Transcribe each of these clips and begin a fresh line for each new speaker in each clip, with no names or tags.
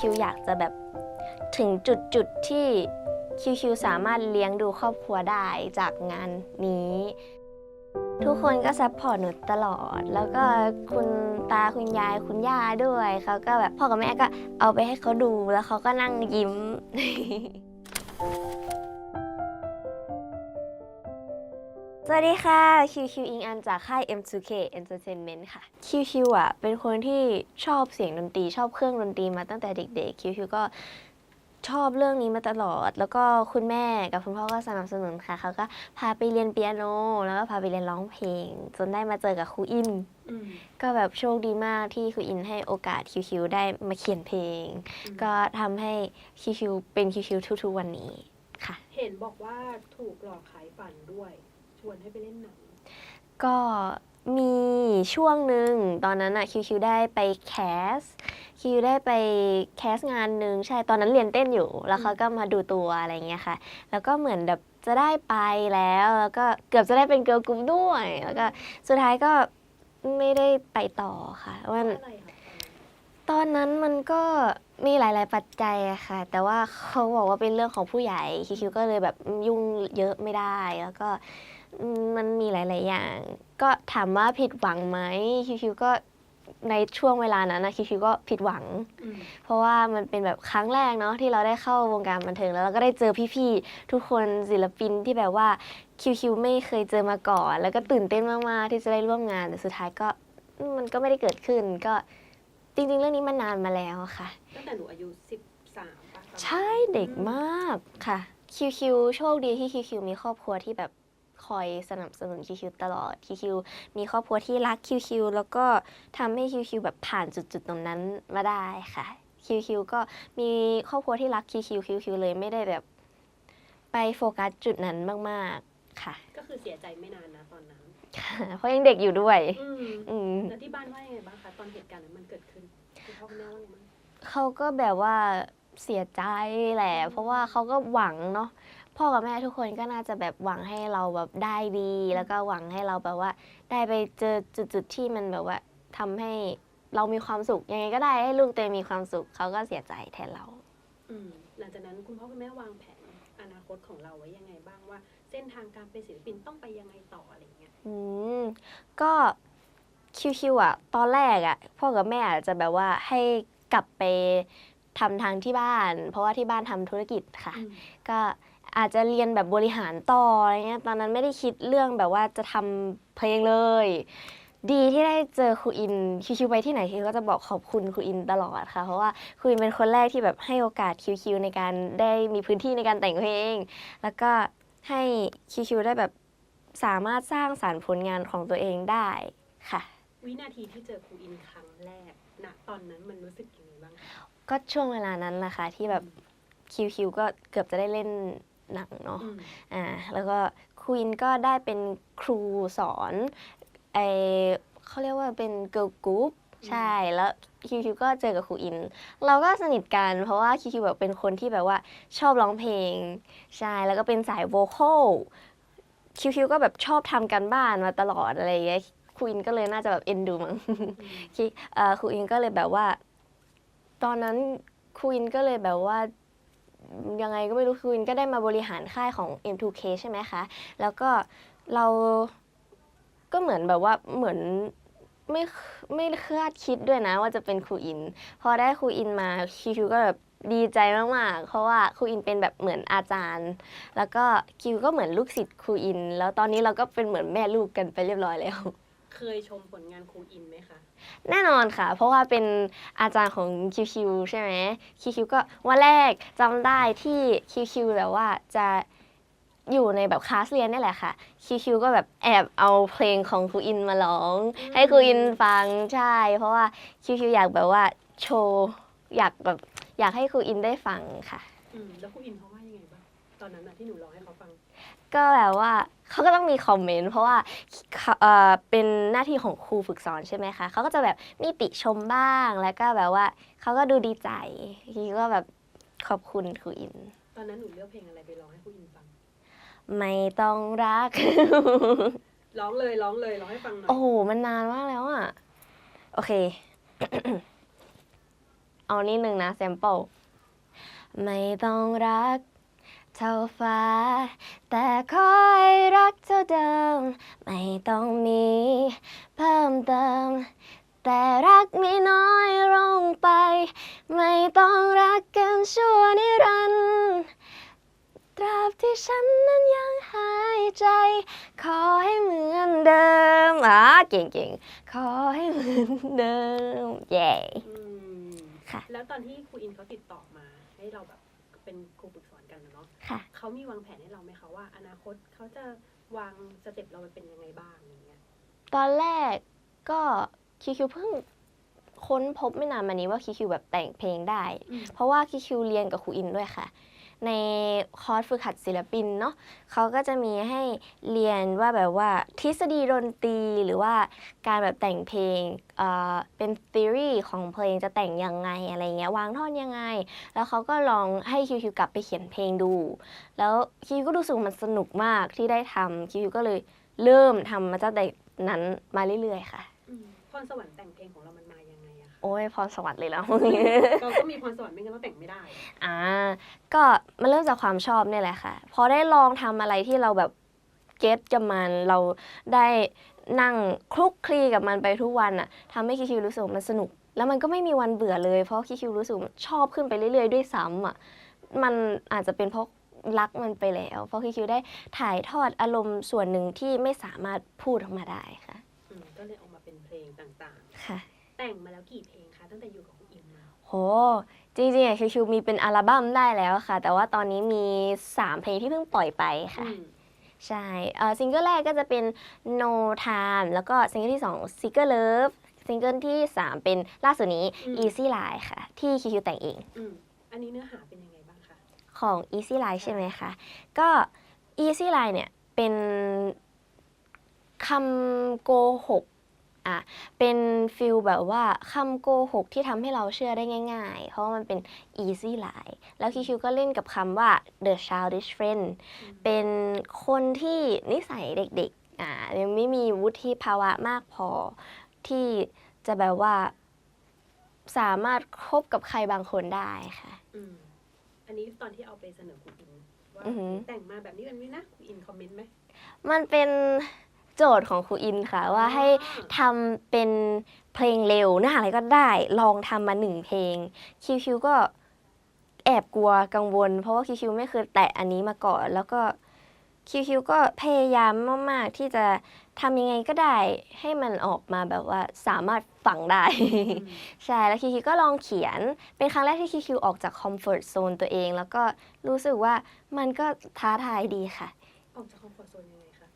คิวอยากจะแบบถึงจุดจุดๆที่คิวคิวสามารถเลี้ยงดูครอบครัวได้จากงานนี้ ทุกคนก็ซัพพอร์ตหนูตลอด แล้วก็คุณตาคุณยายคุณย่าด้วยเขาก็แบบพ่อกับแม่ก็เอาไปให้เขาดูแล้วเขาก็นั่งยิ้ม สวัสดีค่ะคิวคิวอิงอันจากค่าย M2K Entertainment ค่ะคิวคิวอะเป็นคนที่ชอบเสียงดนตรีชอบเครื่องดนตรีมาตั้งแต่เด็กๆคิวคิวก็ชอบเรื่องนี้มาตลอด แล้วก็คุณแม่กับคุณพ่อก็สนับสนุนค่ะ เขาก็พาไปเรียนเปียโน แล้วก็พาไปเรียนร้องเพลง จนได้มาเจอกับครูอิน
อืม
ก็แบบโชคดีมากที่ครูอินให้โอกาสคิวคิวได้มาเขียนเพลง
อืม
ก็ทำให้คิวคิวเป็นคิวคิวทุกๆวันนี้ค่ะ
เห็นบอกว่าถูกหลอกขายฝันด้วยช วนให้ไปเล่นหนัง
ก็มีช่วงหนึ่งตอนนั้นอะคิวคิวได้ไปแคส คิวได้ไปแคสงานหนึ่งใช่ตอนนั้นเรียนเต้นอยู่แล้วเขาก็มาดูตัวอะไรเงี้ยค่ะ แล้วก็เหมือนแบบจะได้ไปแล้วแล้วก็เกือบจะได้เป็นเกิร์ลกรุ๊ปด้วย แล้วก็สุดท้ายก็ไม่ได้ไปต่อค่ะ
เพราะ
มัน
อะไรครับ
ตอนนั้นมันก็มีหลาย ๆ ปัจจัยอะค่ะ แต่ว่าเขาบอกว่าเป็นเรื่องของผู้ใหญ่คิวคิวก็เลยแบบยุ่งเยอะไม่ได้แล้วก็อื มมันมีหลาย ๆ อย่าง ก็ถามว่าผิดหวังไหมคิวคิวก็ในช่วงเวลานั้นนะคิวคิวก็ผิดหวัง
อืม
เพราะว่ามันเป็นแบบครั้งแรกเนาะที่เราได้เข้าวงการบันเทิงแล้วเราก็ได้เจอพี่ๆทุกคนศิลปินที่แบบว่าคิวคิวไม่เคยเจอมาก่อน แล้วก็ตื่นเต้นมากๆที่จะได้ร่วมงานแต่สุดท้ายก็อืมมันก็ไม่ได้เกิดขึ้นก็จริง ๆ เรื่องนี้มันนานมาแล้วอะค่ะ
ตั้งแต่หนูอายุสิบสามปะประมาณ
ใช่เด็กมากค่ะคิวคิวโชคดีที่คิวคิวมีครอบครัวที่แบบ คอยสนับสนุนคิวคิวตลอดคิวคิวมีครอบครัวที่รักคิวคิวแล้วก็ทำให้คิวคิวแบบผ่านจุดๆตรงนั้นมาได้ค่ะคิวคิวก็มีครอบครัวที่รักคิวคิวคิวคิวเลยไม่ได้แบบไปโฟกัสจุดนั้นมากๆค่ะ
ก็คือเสียใจไม่นานนะตอนนั้น
เพราะยังเด็กอยู่ด้วย
อืม
อืม
แล้วที่บ้านว่ายังไงบ้างคะตอนเหตุการณ์นั้นมันเกิดขึ้นคุณพ่อคุณแม่ว่าไงบ้าง
เขาก็แบบว่าเสียใจแหละ เพราะว่าเขาก็หวังเนาะ พ่อกับแม่ทุกคนก็น่าจะแบบหวังให้เราแบบได้ดี แล้วก็หวังให้เราแบบว่า ได้ไปเจอจุดๆที่มันแบบว่าทำให้เรามีความสุขยังไงก็ได้ให้ลูกตัวเองมีความสุขเขาก็เสียใจแทนเรา
อืมหลังจากนั้นคุณพ่อคุณแม่วางแผนอนาคตของเราไว้ยังไงบ้างว่า เส้นทางการเป็นศิลปินต้องไปยังไงต่ออะไรอย่างเงี้ย
อืมก็คิวๆอะ ตอนแรกอะ พ่อกับแม่อาจจะแบบว่าให้กลับไปทำทางที่บ้าน เพราะว่าที่บ้านทำธุรกิจค่ะ
อืม
ก็ อาจจะเรียนแบบบริหารต่ออะไรเงี้ยตอนนั้นไม่ได้คิดเรื่องแบบว่าจะทำเพลงเลย ดีที่ได้เจอครูอินคิวๆไปที่ไหนคิวก็จะบอกขอบคุณครูอินตลอดค่ะ เพราะว่าครูอินเป็นคนแรกที่แบบให้โอกาสคิวๆในการได้มีพื้นที่ในการแต่งเพลง แล้วก็ให้คิวๆได้แบบสามารถสร้างสารรค์ผลงานของตัวเองได้ค่ะ
วินาทีที่เจอครูอินครั้งแรกณตอนนั้นมันรู้สึกยังไงบ้างคะ
ก็ช่วงเวลานั้นแหละค่ะที่แบบคิวๆก็เกือบจะได้เล่น หนังเนาะ
อืม
อ่าแล้วก็ควีนก็ได้เป็นครูสอนไอเขาเรียกว่าเป็นเกิร์ลกรุ๊ปใช่แล้วคิวคิวก็เจอกับครูอิน เราก็สนิทกันเพราะว่าคิวคิวแบบเป็นคนที่แบบว่าชอบร้องเพลงใช่แล้วก็เป็นสายโวคอลคิวคิวก็แบบชอบทำกันบ้านมาตลอดอะไรอย่างเงี้ยครูอินก็เลยน่าจะแบบเอ็นดูมั้งคิเอ่อครูอินก็เลยแบบว่า ตอนนั้นครูอินก็เลยแบบว่า ยังไงก็ไม่รู้ครูอินก็ได้มาบริหารค่ายของ M2K ใช่ไหมคะ แล้วก็เราก็เหมือนแบบว่าเหมือนไม่ไม่คาดคิดด้วยนะว่าจะเป็นครูอิน พอได้ครูอินมาคิวก็แบบดีใจมากๆ เพราะว่าครูอินเป็นแบบเหมือนอาจารย์ แล้วก็คิวก็เหมือนลูกศิษย์ครูอิน แล้วตอนนี้เราก็เป็นเหมือนแม่ลูกกันไปเรียบร้อยแล้ว
เคยชมผลงานครูอินไหมคะ
แน่นอนค่ะ เพราะว่าเป็นอาจารย์ของคิวคิวใช่ไหมคิวคิวก็วันแรกจำได้ที่คิวคิวแบบว่าจะอยู่ในแบบคลาสเรียนนี่แหละค่ะ คิวคิวก็แบบแอบเอาเพลงของครูอินมาร้อง
อืม
ให้ครูอินฟังใช่ เพราะว่าคิวคิวอยากแบบว่าโชว์อยากแบบอยากให้ครูอินได้ฟังค่ะ
อืม แล้วครูอินเขาว่ายังไงบ้าง ตอนนั้นนะที่หนูร้องให้เขาฟัง
ก็แบบว่า เขาก็ต้องมีคอมเมนต์เพราะว่าเขาเอ่อเป็นหน้าที่ของครูฝึกสอนใช่ไหมคะเขาก็จะแบบมีติชมบ้างแล้วก็แบบว่าเขาก็ดูดีใจทีก็แบบขอบคุณครูอิน
ตอนนั้นหนูเลือกเพลงอะไรไปร้องให้ครูอินฟัง
ไม่ต้องรัก
ร้องเลยร้องเลยร้องให้ฟังหน่อย
โอ้โหมันนานมากแล้วอะ โอเค เอานิดนึงนะแซมเปิลไม่ต้องรัก เท่าฟ้า แต่คอยรักเท่าเดิม ไม่ต้องมีเพิ่มเติม แต่รักไม่น้อยลงไป ไม่ต้องรักกันชั่วนิรันดร์ตราบที่ฉันนั้นยังหายใจ ขอให้เหมือนเดิมอะเก่งๆ ขอให้เหมือนเดิมเย้
อืม
ค่ะ
แล้วตอนที่ครูอินเขาติดต่อมา ให้เราแบบเป็นครูฝึกสอ
ค่ะ
เขามีวางแผนให้เราไหมคะว่า อนาคตเขาจะวางสเต็ปเราไปเป็นยังไงบ้างอย่างเงี้ย
ตอนแรกก็คิวคิวเพิ่งค้นพบไม่นานมานี้ว่าคิวคิวแบบแต่งเพลงได้
อืม
เพราะว่าคิวคิวเรียนกับครูอินด้วยค่ะ ในคอร์สฝึกหัดศิลปินเนาะเขาก็จะมีให้เรียนว่าแบบว่าทฤษฎีดนตรีหรือว่าการแบบแต่งเพลงเอ่อเป็น theory ของเพลงจะแต่งยังไงอะไรเงี้ยวางท่อนยังไง แล้วเขาก็ลองให้คิวคิวกลับไปเขียนเพลงดู แล้วคิวก็รู้สึกมันสนุกมากที่ได้ทำคิวคิวก็เลยเริ่มทำมาตั้งแต่นั้นมาเรื่อยๆค่ะ
พรสวรรค์แต่งเพลงของเรามันมา
โอ้ยพรสวรรค์เลยแล้ว
เราก็มีพรสวรรค์ไม่งั้นเราแต่งไม่ได้
อ่า ก็มันเริ่มจากความชอบเนี่ยแหละค่ะ พอได้ลองทำอะไรที่เราแบบเก็ตกับมัน เราได้นั่งคลุกคลีกับมันไปทุกวันอะทำให้คิวๆรู้สึกว่ามันสนุก แล้วมันก็ไม่มีวันเบื่อเลย เพราะคิวๆรู้สึกว่าชอบขึ้นไปเรื่อย ๆ ด้วยซ้ำอะมันอาจจะเป็นเพราะรักมันไปแล้ว เพราะคิวๆได้ถ่ายทอดอารมณ์ส่วนหนึ่งที่ไม่สามารถพูดออกมาได้ค่ะ
อืมก็เลยออกมาเป็นเพลงต่าง
ค่ะ
ๆ แต่งมาแล้วกี่เพลงคะตั้งแต่อยู่กับครูอินมา
โห จริงๆอะคิวๆมีเป็นอัลบั้มได้แล้วค่ะ แต่ว่าตอนนี้มี 3 เพลงที่เพิ่งปล่อยไปค่ะ
อืม
ใช่เอ่อซิงเกิลแรกก็จะเป็น No Time แล้วก็ซิงเกิลที่2 Secret Love ซิงเกิลที่ 3 เป็นล่าสุดนี้ Easy Line ค่ะ ที่คิวๆแต่งเอง
อืมอันนี้เนื้อหาเป็นยังไงบ้างคะ
ของ Easy Line ใช่ไหมคะ ก็ Easy Line เนี่ย เป็นคำโกหก อะเป็นฟิลแบบว่าคำโกหกที่ทำให้เราเชื่อได้ง่าย ๆ เพราะว่ามันเป็น easy line แล้วคิวๆก็เล่นกับคำว่า the childish friend เป็นคนที่นิสัยเด็กๆอ่ายังไม่มีวุฒิภาวะมากพอ ที่จะแบบว่า สามารถคบกับใครบางคนได้ค่ะ
อืมอันนี้ตอนที่เอาไปเสนอครูอินว่า
อือหือ
แต่งมาแบบนี้แบบนี้นะครูอินคอมเมนต์ไหม
มันเป็น โจทย์ของครูอินค่ะ ว่าให้ทำเป็นเพลงเร็วเนื้อหาอะไรก็ได้ลองทำมาหนึ่งเพลงคิวคิวก็แอบกลัวกังวล เพราะว่าคิวคิวไม่เคยแตะอันนี้มาก่อน แล้วก็คิวคิวก็พยายามมาก ๆ ที่จะทำยังไงก็ได้ให้มันออกมาแบบว่าสามารถฟังได้
อืม
ใช่แล้วคิวคิวก็ลองเขียน เป็นครั้งแรกที่คิวคิวออกจากคอมฟอร์ z โซนตัวเอง แล้วก็รู้สึกว่ามันก็ท้าทายดีค่ะ
ออกจากคอมฟอร์ทโซนยังไงคะ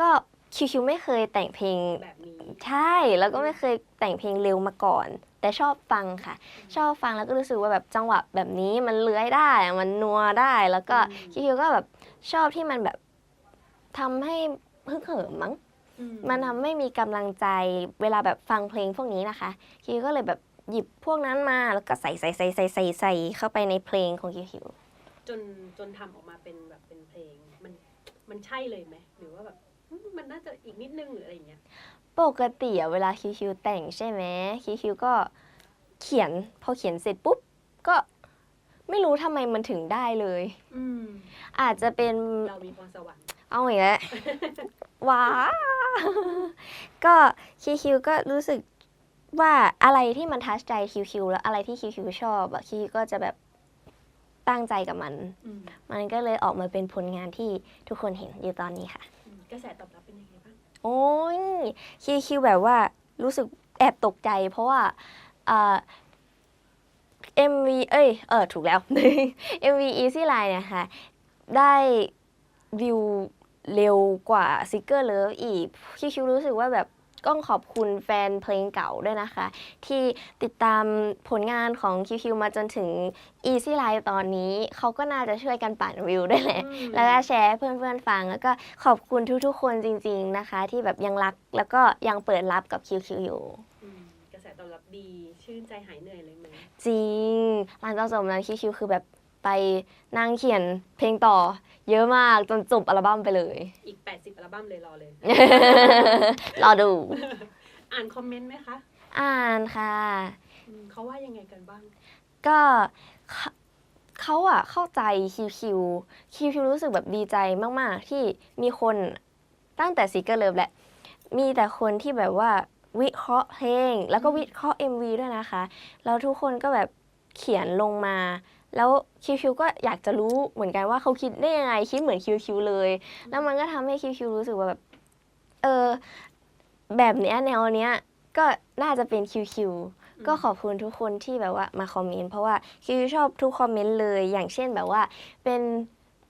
ก็ คิวคิวไม่เคยแต่งเพลง
แบบนี้
ใช่แล้วก็ไม่เคยแต่งเพลงเร็วมาก่อน แต่ชอบฟังค่ะ ชอบฟังแล้วก็รู้สึกว่าแบบจังหวะแบบนี้มันเลื้อยได้มันนัวได้แล้วก็
อืม
คิวคิวก็แบบชอบที่มันแบบทำให้ฮึกเหิมมั้ง
อื
มันทำให้มีกำลังใจเวลาแบบฟังเพลงพวกนี้นะคะ คิวก็เลยแบบหยิบพวกนั้นมาแล้วก็ใส่ใส่ใส่ใส่ใส่ใส่เข้าไปในเพลงของคิวคิว
จนจนทำออกมาเป็นแบบเป็นเพลง มันมันใช่เลยไหมหรือว่าแบบอื มมันน่าจะอีกนิดนึงหรืออะไรอย่างเงี้ย
ปกติอะเวลาคิวคิวแต่งใช่ไหมคิวคิวก็เขียนพอเขียนเสร็จปุ๊บก็ไม่รู้ทำไมมันถึงได้เลย
อืม
อาจจะเป็น
เรามีพรสวรรค์
เอาอีกแล้ว ว้า ก็คิวคิวก็รู้สึกว่าอะไรที่มันทัชใจคิวคิวแล้วอะไรที่คิวคิวชอบอะคิวคิวก็จะแบบตั้งใจกับมัน
อืม
มันก็เลยออกมาเป็นผลงานที่ทุกคนเห็นอยู่ตอนนี้ค่ะ
อืม กระแสตอบรับเป็นยังไงบ้าง
โอ้ยคิวคิวแบบว่ารู้สึกแอบตกใจ เพราะว่าเอ็มวีเอ้ยเออถูกแล้ว MV Easy Line เนี่ยค่ะ ได้วิวเร็วกว่า s i g g e r Love อีกคิวคิวรู้สึกว่าแบบ ต้องขอบคุณแฟนเพลงเก่าด้วยนะคะ ที่ติดตามผลงานของคิวคิวมาจนถึง Easy Line ตอนนี้เขาก็น่าจะช่วยกันปั่นวิวด้วยแหละ
อืม
แล้วก็แชร์ให้เพื่อนๆฟัง แล้วก็ขอบคุณทุกๆคนจริง ๆนะคะ ที่แบบยังรักแล้วก็ยังเปิดรับกับคิวคิวอยู่
อืมกระแสตอบรับดีชื่นใจหายเหนื่อยเลยไหม
จริงหลังจากจบนั้นคิวคิวคือแบบ ไปนั่งเขียนเพลงต่อ เยอะมากจนจบอัลบั้มไปเลย
อีก 80 อัลบั้มเลยรอเลย
รอดู
อ่านคอมเมนต์ไหมคะ
อ่านค่ะ
อืมเขาว่ายังไงกันบ้าง
ก็เขาเขาอะเข้าใจคิวคิวคิวคิวรู้สึกแบบดีใจมาก ๆ ที่มีคนตั้งแต่ซิกเกอร์เลิฟแหละ มีแต่คนที่แบบว่าวิเคราะห์เพลง แล้วก็วิเคราะห์ MV ด้วยนะคะ แล้วทุกคนก็แบบเขียนลงมา แล้วคิวคิวก็อยากจะรู้เหมือนกันว่าเขาคิดได้ยังไงคิดเหมือนคิวคิวเลย แล้วมันก็ทำให้คิวคิวรู้สึกว่าแบบเออแบบเนี้ยแนวเนี้ยก็น่าจะเป็นคิวคิวก็ขอบคุณทุกคนที่แบบว่ามาคอมเมนต์เพราะว่าคิวชอบทุกคอมเมนต์เลย อย่างเช่นแบบว่าเป็น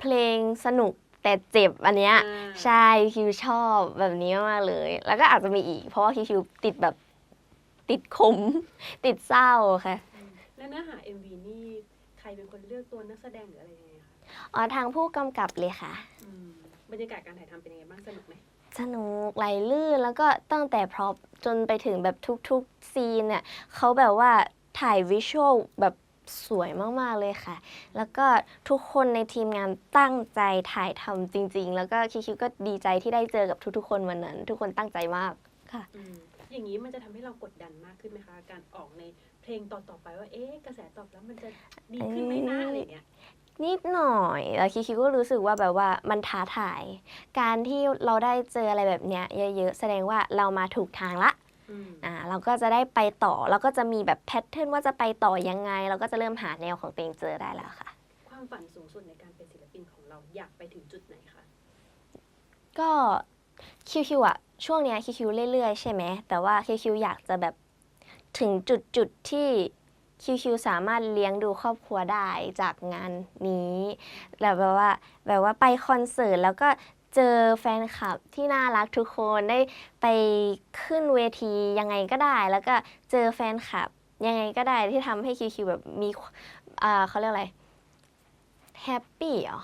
เพลงสนุกแต่เจ็บอันเนี้ย
อ่า
ใช่คิวชอบแบบนี้มากเลย แล้วก็อาจจะมีอีก เพราะว่าคิวคิวติดแบบติดคมติดเศร้าค่ะ
อืมแล้วเนื้อหา MV นี่ ใครเป็นคนเลือกตัวนักแสดงหรืออะไรยังไงคะ
อ๋อทางผู้กำกับเลยค่ะ
อืมบรรยากาศการถ่ายทำเป็นยังไงบ้างสนุกไหม
สนุกไหลลื่นแล้วก็ตั้งแต่พร็อพจนไปถึงแบบทุกๆซีนเนี่ยเขาแบบว่าถ่ายวิชวลแบบสวยมากๆเลยค่ะ แล้วก็ทุกคนในทีมงานตั้งใจถ่ายทำจริง ๆ แล้วก็คิวๆก็ดีใจที่ได้เจอกับทุกๆ คนวันนั้น ทุกคนตั้งใจมากค่ะ
อืมอย่างนี้มันจะทำให้เรากดดันมากขึ้นไหมคะ การออกใน เพลงต่อๆไปว่าเอ๊ะกระแสตอบรับมันจะดีขึ้นไหมนะอะไรอย่างเงี้ย
นิดหน่อยแล้วคิวๆก็รู้สึกว่าแบบว่ามันท้าทาย การที่เราได้เจออะไรแบบเนี้ยเยอะๆ แสดงว่าเรามาถูกทางละ
อืม
อ่าเราก็จะได้ไปต่อเราก็จะมีแบบแพทเทิร์นว่าจะไปต่อยังไง เราก็จะเริ่มหาแนวของตัวเองเจอได้แล้วค่ะ
ความฝันสูงสุดในการเป็นศิลปินของเราอยากไปถึงจุดไหนคะ
ก็คิวๆอะช่วงเนี้ยคิวๆเรื่อยๆ ใช่ไหมแต่ว่าคิวๆอยากจะแบบ ถึงจุดจุดๆที่คิวๆสามารถเลี้ยงดูครอบครัวได้จากงานนี้แล้วแบบว่าแบบว่าไปคอนเสิร์ตแล้วก็เจอแฟนคลับที่น่ารักทุกคนได้ไปขึ้นเวทียังไงก็ได้ แล้วก็เจอแฟนคลับยังไงก็ได้ที่ทำให้คิวๆแบบมีอ่าเขาเรียกอะไรแฮปปี้เหรอ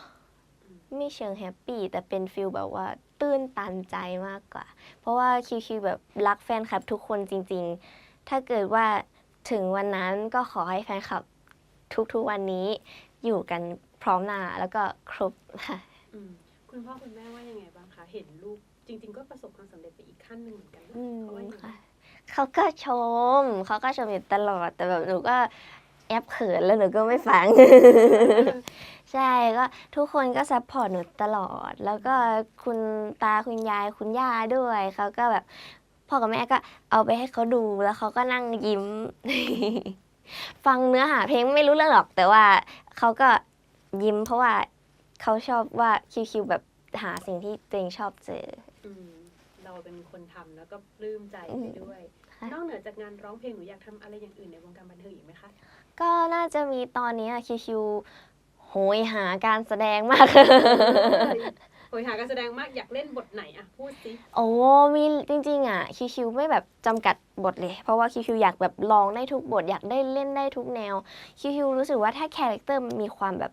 ไม่เชิงแฮปปี้แต่เป็นฟิลแบบว่าตื้นตันใจมากกว่า เพราะว่าคิวคิวแบบรักแฟนคลับทุกคนจริง ๆ ถ้าเกิดว่าถึงวันนั้นก็ขอให้แฟนคลับทุกๆวันนี้อยู่กันพร้อมหน้าแล้วก็ครบค่ะ
อืมคุณพ่อคุณแม่ว่ายังไงบ้างคะเห็นลูกจริง ๆ ก็ประสบความสำเร็จไปอีกขั้นหนึ่งเหมือนกันนะ
อืม
เขาว่ายังไง
ค่ะเขาก็ชม เขาก็ชมอยู่ตลอดแต่แบบหนูก็แอบเขินแล้วหนูก็ไม่ฟัง ใช่ก็ทุกคนก็ซัพพอร์ตหนูตลอด แล้วก็คุณตาคุณยายคุณย่าด้วยเขาก็แบบ พ่อกับแม่ก็เอาไปให้เขาดูแล้วเขาก็นั่งยิ้ม ฟังเนื้อหาเพลงไม่รู้เรื่องหรอก แต่ว่าเขาก็ยิ้มเพราะว่าเขาชอบว่าคิวๆแบบหาสิ่งที่ตัวเองชอบเจอ
อืมเราเป็นคนทำแล้วก็ปลื้มใจไปด้วย
ค่ะ
นอกเหนือจากงานร้องเพลงหนูอยากทำอะไรอย่างอื่นในวงการบันเทิงอีกไหมคะ
ก็น่าจะมีตอนนี้คิวๆโหยหาการแสดงมาก
โอยหาการแสดงมากอยากเล่นบทไหนอะพูดสิ
โอ้มีจริง ๆ อะ คิวๆไม่แบบจำกัดบทเลย เพราะว่าคิวๆอยากแบบลองได้ทุกบท อยากได้เล่นได้ทุกแนว คิวๆรู้สึกว่าถ้าคาแรคเตอร์มันมีความแบบ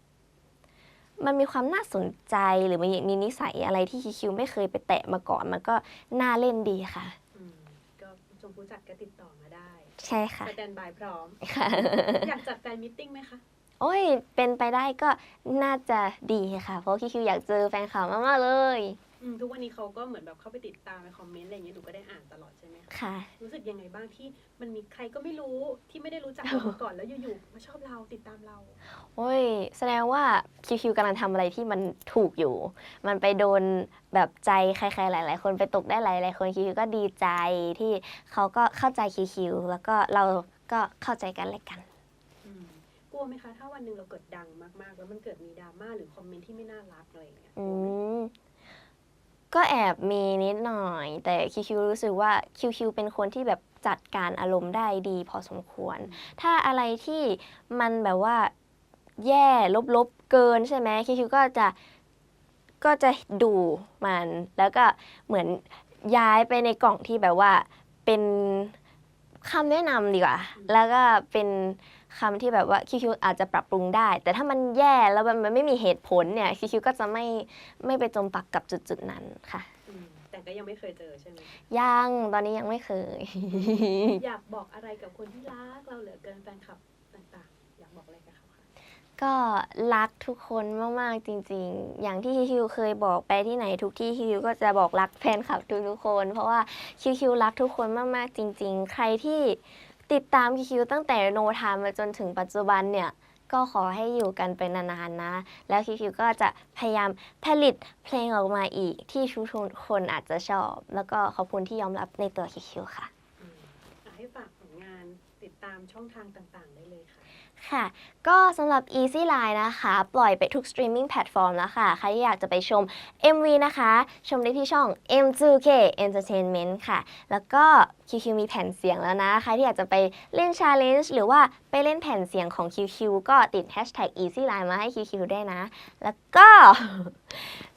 มันมีความน่าสนใจหรือมันมีนิสัยอะไรที่คิวๆไม่เคยไปแตะมาก่อน มันก็น่าเล่นดีค่ะ
อืมก็ชมผู้จัดก็ติดต่อมาได้
ใช่ค่ะ
สแตนบายพร้อม
ค่ะ
อยากจัดแฟนมิทติ้งไหมคะ
โอ้ย เป็นไปได้ก็น่าจะดีค่ะ เพราะคิวๆอยากเจอแฟนคลับมากๆเลย
อืมทุกวันนี้เขาก็เหมือนแบบเข้าไปติดตามในคอมเมนต์อะไรอย่างเงี้ยหนูก็ได้อ่านตลอดใช่ไหมคะ
ค่ะ
รู้สึกยังไงบ้างที่มันมีใครก็ไม่รู้ที่ไม่ได้รู้จักเรามาก่อนแล้วอยู่ๆมาชอบเราติดตามเรา
โอ้ย แสดงว่าคิวๆกำลังทำอะไรที่มันถูกอยู่ มันไปโดนแบบใจใครๆหลาย ๆ คนไปตกได้หลายๆคนคิวๆก็ดีใจที่เขาก็เข้าใจคิวๆแล้วก็เราก็เข้าใจกันและกัน
อืมกลัว ไหมคะ ถ้าวันหนึ่งเราเกิดดังมากๆ แล้วมันเกิดมีดราม่าหรือคอมเมนต์ที่ไม่น่ารักอะไรอย่างเงี้ยก
อื
ลัวไหม
มก็แอบมีนิดหน่อย แต่คิวๆรู้สึกว่าคิวๆเป็นคนที่แบบจัดการอารมณ์ได้ดีพอสมควร ถ้าอะไรที่มันแบบว่าแย่ลบๆเกินใช่ไหมคิวๆก็จะก็จะดูมัน แล้วก็เหมือนย้ายไปในกล่องที่แบบว่าเป็นคำแนะนำดีกว่า แล้วก็เป็น คำที่แบบว่าคิวๆอาจจะปรับปรุงได้ แต่ถ้ามันแย่แล้วมันมันไม่มีเหตุผลเนี่ยคิวๆก็จะไม่ไม่ไปจมปักกับจุดๆนั้นค่ะ
อืมแต่ก็ยังไม่เคยเจอใช่ไหม
ยังตอนนี้ยังไม่เคย
อยากบอกอะไรกับคนที่รักเราเหลือเกินแฟนคลับต่างๆ อยากบอกอะไรกับเขาคะ
ก็รักทุกคนมากๆจริง ๆ อย่างที่คิวเคยบอกไปที่ไหนทุกที่คิวก็จะบอกรักแฟนคลับทุกๆคน เพราะว่าคิวคิวรักทุกคนมากๆจริง ๆ ใครที่ ติดตามคิวตั้งแต่โนทามมาจนถึงปัจจุบันเนี่ย ก็ขอให้อยู่กันไปนานๆนะ แล้วคิวก็จะพยายามผลิตเพลงออกมาอีกที่ทุกคนอาจจะชอบ แล้วก็ขอบคุณที่ยอมรับในตัวคิวค่ะ
อืมอะให้ฝากผลงานติดตามช่องทางต่างๆ ได้เลยค่ะ
ค่ะ ก็สำหรับ Easy Line นะคะ ปล่อยไปทุกสตรีมมิ่งแพลตฟอร์มแล้วค่ะ ใครที่อยากจะไปชม MV นะคะ ชมได้ที่ช่อง M2K Entertainment ค่ะ แล้วก็ QQ มีแผ่นเสียงแล้วนะ ใครที่อยากจะไปเล่น Challenge หรือว่าไปเล่นแผ่นเสียงของ QQ ก็ติด Hashtag Easy Line มาให้ QQ ได้นะ แล้วก็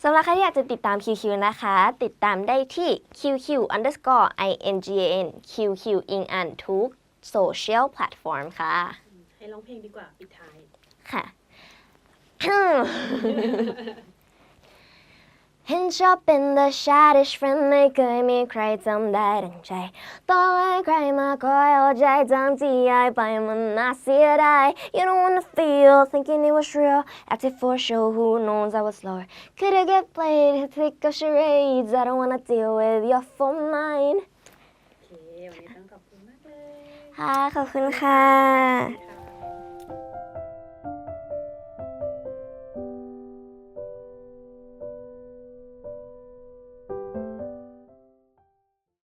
สำหรับใครที่อยากจะติดตาม QQ นะคะ ติดตามได้ที่ QQ underscore INGAN QQ อิงอันทุกโซเชียลแพลตฟอร์มค่ะ
ร้องเพลงดีกว่าปิดท้าย
ค่ะ เห็นชอบเป็น the childish friend ไม่เคยมีใครจำได้ดังใจ ต้องให้ใครมาคอยเอาใจจำที่ยายไปมันน่าเสียดาย You don't wanna feel thinking it was real acted for show who knows I was lower Could I get played thick of charades I don't wanna deal with your phone line
โอเค วันนี้ต้องขอบคุณมากเลย
ค่ะ ขอบคุณค่ะ
ค่ะ